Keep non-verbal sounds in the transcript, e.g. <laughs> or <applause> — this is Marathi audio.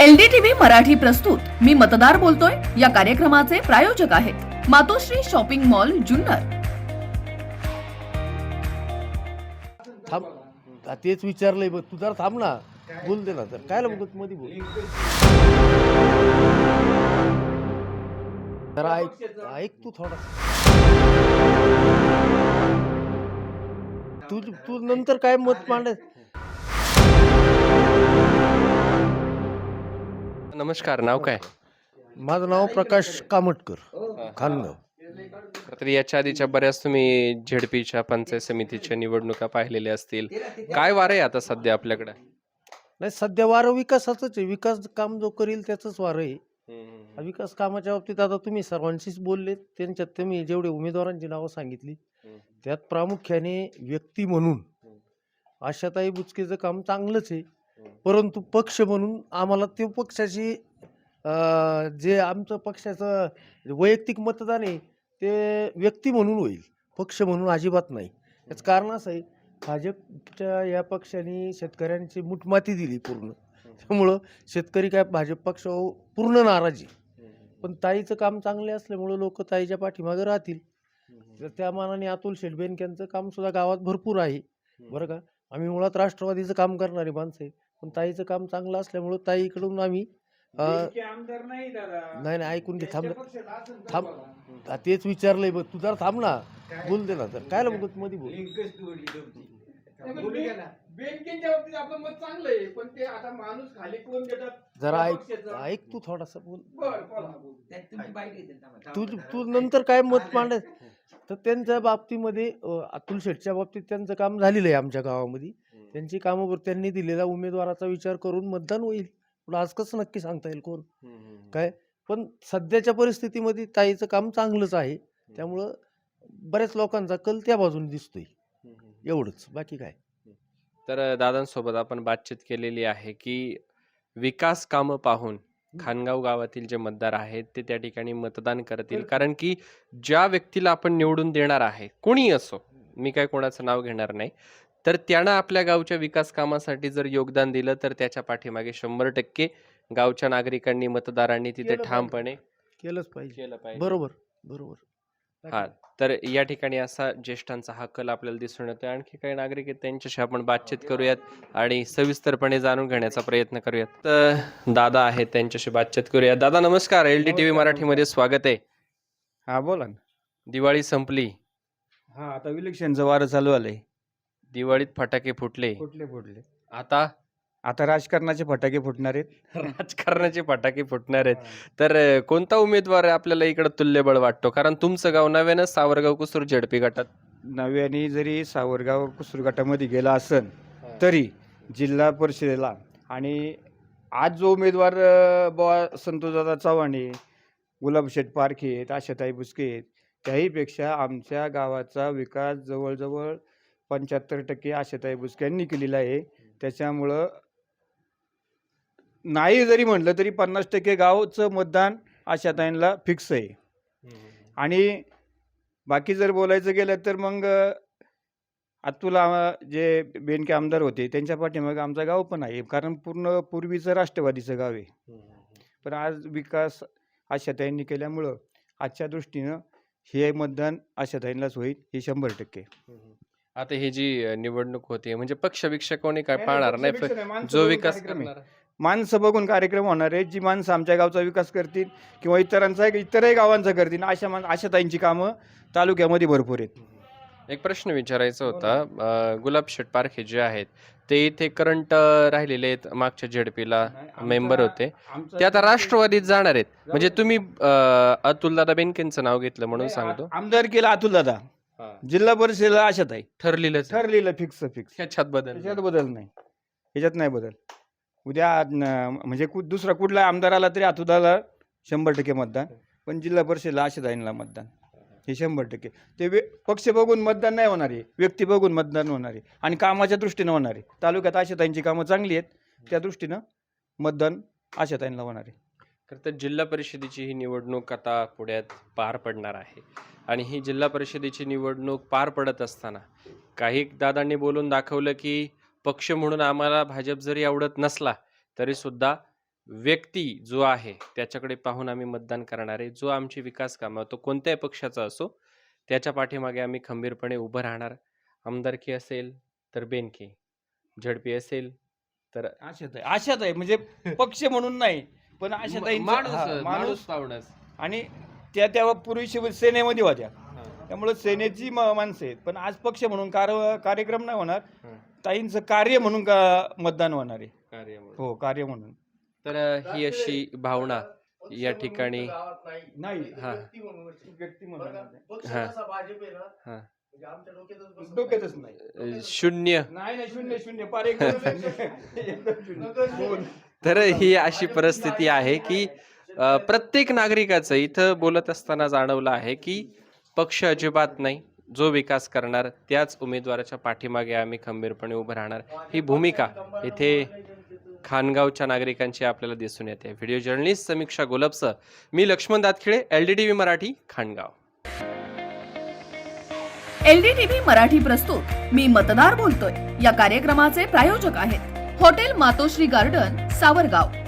एलडीटीव्ही मराठी प्रस्तुत. मी मतदार बोलतोय. या कार्यक्रमाचे प्रायोजक आहेत मातोश्री शॉपिंग मॉल जुन्नर. थांब. तेच विचारलंय बघ. तू जरा थांब ना. बोल दे ना तर काय बघत मध्ये बोल. जरा ऐक. ऐक तू थोडा. तू तू नंतर काय मत मांड नमस्कार नाव काय? माझं नाव प्रकाश कामटकर खानगाव. तर याच्या आधीच्या बऱ्याच तुम्ही झेडपीच्या पंचायत समितीच्या निवडणुका पाहिलेल्या असतील. काय वार आहे आता सध्या आपल्याकडे? नाही सध्या वारं विकासाचंच आहे. विकास काम जो करील त्याचंच वारं आहे. विकास कामाच्या बाबतीत आता तुम्ही सर्वांशीच बोलले. त्यांच्यात तुम्ही जेवढे उमेदवारांची नावं सांगितली त्यात प्रामुख्याने व्यक्ती म्हणून आशाताई बुचकेचं काम चांगलंच आहे. परंतु पक्ष म्हणून आम्हाला ते पक्षाची अं, जे आमचं पक्षाचं वैयक्तिक मतदान आहे ते व्यक्ती म्हणून होईल पक्ष म्हणून अजिबात नाही. याचं कारण असं आहे भाजपच्या या पक्षाने शेतकऱ्यांची मुठमाती दिली पूर्ण. त्यामुळं शेतकरी काय भाजप पक्षावर पूर्ण नाराज पण ताईचं काम चांगले असल्यामुळं लोक ताईच्या पाठीमागे राहतील. तर त्या मानाने अतुल शेटबेनक यांचं काम सुद्धा गावात भरपूर आहे. बरं का? आम्ही मुळात राष्ट्रवादीचं काम करणारी माणसं आहे. पण ताईचं काम चांगलं असल्यामुळं ताईकडून आम्ही अं, नाही नाही ऐकून घे थांब थांब. आ, तेच विचारलंय बघ तू जरा थांब ना. बोल दे ना तर काय बघत मध्ये बोल. बँकेच्या बाबतीत आपलं मत चांगलं आहे पण ते आता माणूस खाली कोण देतात जरा ऐक. ऐक तू थोडासा बोल. बरं, बोला, बोला. तू तू नंतर काय मत मांड तर त्यांच्या बाबतीमध्ये अं, अतुल शेठच्या बाबतीत त्यांचं काम झालेलं आहे आमच्या गावामध्ये. त्यांची कामं त्यांनी दिलेल्या उमेदवाराचा विचार करून मतदान होईल. पण आज कसं नक्की सांगता येईल कोण? काय? पण सध्याच्या परिस्थितीमध्ये ताईचं काम चांगलंच आहे. त्यामुळं बऱ्याच लोकांचा कल त्या बाजूने दिसतोय. एवढंच. बाकी काय? तर दादांसोबत आपण बातचीत केलेली आहे की विकास कामं पाहून खानगाव गावातील जे मतदार आहेत ते त्या ठिकाणी मतदान करतील. कारण की ज्या व्यक्तीला आपण निवडून देणार आहे कोणी असो मी काय कोणाचं नाव घेणार नाही तर त्यानं आपल्या गावच्या विकास कामासाठी जर योगदान दिलं तर त्याच्या पाठीमागे शंभर टक्के गावच्या नागरिकांनी मतदारांनी तिथे केलं पाहिजे. ठामपणे केलंच पाहिजे. केलं पाहिजे. बरोबर बरोबर. हा तर या ठिकाणी असा ज्येष्ठांचा हा कल आपल्याला दिसून येतोय. आणखी काही नागरिक आहेत त्यांच्याशी आपण बातचीत करूयात आणि सविस्तरपणे जाणून घेण्याचा प्रयत्न करूयात. तर दादा आहेत त्यांच्याशी बातचीत करूयात. दादा नमस्कार. एल डी टी व्ही नमस्कार, मराठीमध्ये स्वागत आहे. हा बोला ना. दिवाळी संपली. हा आता इलेक्शनचं वारं चालू आलंय. दिवाळीत फटाके फुटले. फुटले फुटले. आता? आता राजकारणाचे फटाके फुटणार आहेत. <laughs> राजकारणाचे फटाके फुटणार आहेत. तर अं, कोणता उमेदवार आपल्याला इकडे तुल्यबळ वाटतो? कारण तुमचं गाव नव्यानं सावरगाव कुसूर झेडपी गटात? नव्याने जरी सावरगाव कुसूर गटामध्ये गेला असन तरी जिल्हा परिषदेला आणि आज जो उमेदवार बुवा संतोषदादा चव्हाण आहे गुलाबशेठ पारखे आहेत आशाताई बुचके आहेत त्याहीपेक्षा आमच्या गावाचा विकास जवळजवळ पंच्याहत्तर टक्के आशाताई बुचके यांनी केलेला आहे. त्याच्यामुळं नाही जरी म्हटलं तरी पन्नास टक्के गावचं मतदान आशाताईंना फिक्स आहे. आणि बाकी जर बोलायचं गेलं तर मग अतुल जे बेनके आमदार होते त्यांच्या पाठीमागे आमचं गाव पण आहे. कारण पूर्ण पूर्वीचं राष्ट्रवादीचं गाव आहे. पण आज विकास आशाताईंनी केल्यामुळं आजच्या दृष्टीनं हे मतदान आशाताईंनाच होईल हे शंभर टक्के. आता ही जी निवडणूक होते म्हणजे पक्ष बिक्ष कोणी काय पाहणार नाही माणसं जो बघून विकास कार्यक्रम आहे. करणार माणसं बघून कार्यक्रम होणार आहे जी माणसं आमच्या गावचा विकास करतील किंवा इतरांचा इतरही गावांचा करतील अशा मान आशाताईंची कामं तालुक्यामध्ये भरपूर आहेत. एक प्रश्न विचारायचा होता अं, गुलाब शेट पारखे जे आहेत ते इथे करंट राहिलेले आहेत मागच्या झेडपीला मेंबर होते. ते आता राष्ट्रवादीत जाणार आहेत. म्हणजे तुम्ही अतुल दादा बेनकेंचं नाव घेतलं म्हणून सांगतो. आमदार केला अतुल दादा जिल्हा परिषदेला आशाताई ठरलेलंच आहे. ठरलेलं फिक्स फिक्स ह्याच्यात बदल त्याच्यात बदल नाही. ह्याच्यात नाही बदल. उद्या न- म्हणजे कु दुसरा कुठला आमदार आला तरी अतुदाला शंभर टक्के मतदान पण जिल्हा परिषदेला आशाताईंना मतदान. हे शंभर टक्के. ते वे पक्ष बघून मतदान नाही होणार आहे. व्यक्ती बघून मतदान होणार आहे. आणि कामाच्या दृष्टीनं होणार आहे. तालुक्यात आशाताईंची कामं चांगली आहेत. त्या दृष्टीनं मतदान आशाताईंना होणार आहे. खरं तर जिल्हा परिषदेची ही निवडणूक आता पुण्यात पार पडणार आहे. आणि ही जिल्हा परिषदेची निवडणूक पार पडत असताना काही दादांनी बोलून दाखवलं की पक्ष म्हणून आम्हाला भाजप जरी आवडत नसला तरी सुद्धा व्यक्ती जो आहे त्याच्याकडे पाहून आम्ही मतदान करणारे जो आमची विकास कामं तो कोणत्याही पक्षाचा असो त्याच्या पाठीमागे आम्ही खंबीरपणे उभं राहणार. आमदारकी असेल तर बेनकी. झडपी असेल तर आशात आहे आशात आहे म्हणजे पक्ष म्हणून नाही. पण आहे माणूस माणूस आणि त्या तेव्हा पूर्वी शिव सेनेमध्ये होत्या त्यामुळे सेनेची म- माणसं आहेत पण आज पक्ष म्हणून कार कार्यक्रम नाही होणार. ताईंचं कार्य म्हणून का- मतदान होणार आहे कार्य म्हणून. हो कार्य म्हणून तर ही अशी भावना या ठिकाणी नाही हा. व्यक्ती म्हणून हा. हा. डोक्यातच नाही. शून्य. नाही नाही शून्य शून्य. पार एकदम शून्य. <laughs> एकदम शून्य. तर ही अशी परिस्थिती आहे की अ, प्रत्येक नागरिकाचं इथं बोलत असताना जाणवलं आहे की पक्ष अजिबात नाही. जो विकास करणार त्याच उमेदवाराच्या पाठीमागे आम्ही खंबीरपणे उभं राहणार. ही भूमिका इथे खानगावच्या नागरिकांची आपल्याला दिसून येते. व्हिडिओ जर्नलिस्ट समीक्षा गोलपसह मी Laxman Datkhile L D T V Marathi Khangaon. LDTV Marathi प्रस्तुत. मी मतदार बोलतोय. या कार्यक्रमाचे प्रायोजक आहेत. Hotel Matoshree garden Savargaon.